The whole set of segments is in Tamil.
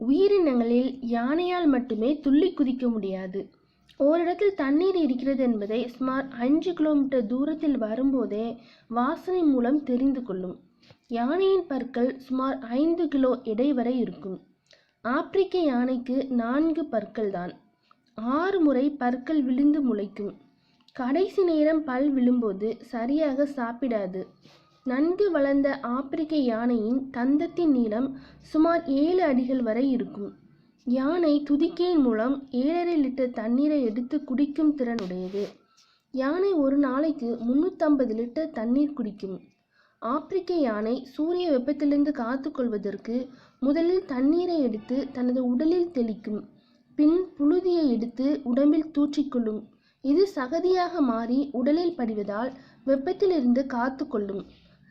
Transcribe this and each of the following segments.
உயிரினங்களில் யானையால் மட்டுமே துள்ளி குதிக்க முடியாது. ஓரிடத்தில் தண்ணீர் இருக்கிறது என்பதை சுமார் அஞ்சு கிலோமீட்டர் தூரத்தில் வரும்போதே வாசனை மூலம் தெரிந்து கொள்ளும். யானையின் பற்கள் சுமார் ஐந்து கிலோ எடை வரை இருக்கும். ஆப்பிரிக்க யானைக்கு நான்கு பற்கள் தான் ஆறு முறை பற்கள் விழுந்து முளைக்கும். கடைசி நேரம் பல் விழும்போது சரியாக சாப்பிடாது. நன்கு வளர்ந்த ஆப்பிரிக்க யானையின் தந்தத்தின் நீளம் சுமார் ஏழு அடிகள் வரை இருக்கும். யானை துதிக்கையின் மூலம் ஏழரை லிட்டர் தண்ணீரை எடுத்து குடிக்கும் திறனுடையது யானை ஒரு நாளைக்கு முன்னூற்றம்பது லிட்டர் தண்ணீர் குடிக்கும். ஆப்பிரிக்க யானை சூரிய வெப்பத்திலிருந்து காத்துக்கொள்வதற்கு முதலில் தண்ணீரை எடுத்து தனது உடலில் தெளிக்கும் பின் புழுதியை எடுத்து உடம்பில் தூற்றிக்கொள்ளும் இது சகதியாக மாறி உடலில் படிவதால் வெப்பத்திலிருந்து காத்துக்கொள்ளும்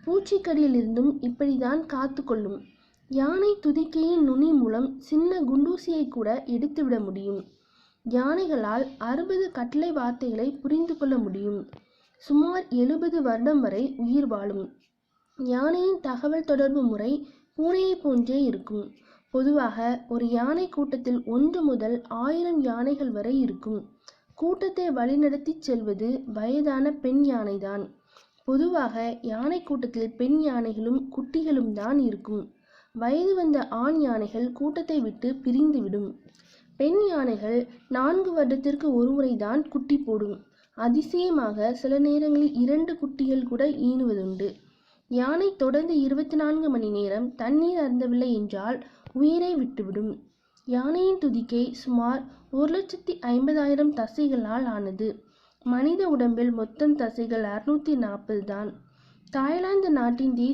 பூச்சிக்கடியிலிருந்தும் இப்படிதான் காத்துக்கொள்ளும். யானை துதிக்கையின் நுனி மூலம் சின்ன குண்டூசியை கூட எடுத்துவிட முடியும். யானைகளால் அறுபது கட்டளை வார்த்தைகளை புரிந்து கொள்ள முடியும். சுமார் எழுபது வருடம் வரை உயிர் வாழும். யானையின் தகவல் தொடர்பு முறை பூனையை போன்றே இருக்கும். பொதுவாக ஒரு யானை கூட்டத்தில் ஒன்று முதல் ஆயிரம் யானைகள் வரை இருக்கும். கூட்டத்தை வழிநடத்தி செல்வது வயதான பெண் யானைதான். பொதுவாக யானை கூட்டத்தில் பெண் யானைகளும் குட்டிகளும் தான் இருக்கும். வயது வந்த ஆண் யானைகள் கூட்டத்தை விட்டு பிரிந்துவிடும் பெண் யானைகள் நான்கு வருடத்திற்கு ஒருமுறை தான் குட்டி போடும். அதிசயமாக சில நேரங்களில் இரண்டு குட்டிகள் கூட ஈனுவதுண்டு. யானை தொடர்ந்து இருபத்தி நான்கு மணி நேரம் தண்ணீர் அருந்தவில்லை என்றால் உயிரை விட்டுவிடும். யானையின் துதிக்கை சுமார் ஒரு லட்சத்தி ஐம்பதாயிரம் தசைகளால் ஆனது. மனித உடம்பில் மொத்தம் தசைகள் அறுநூத்தி நாற்பது தான் தாய்லாந்து நாட்டின் தேசிய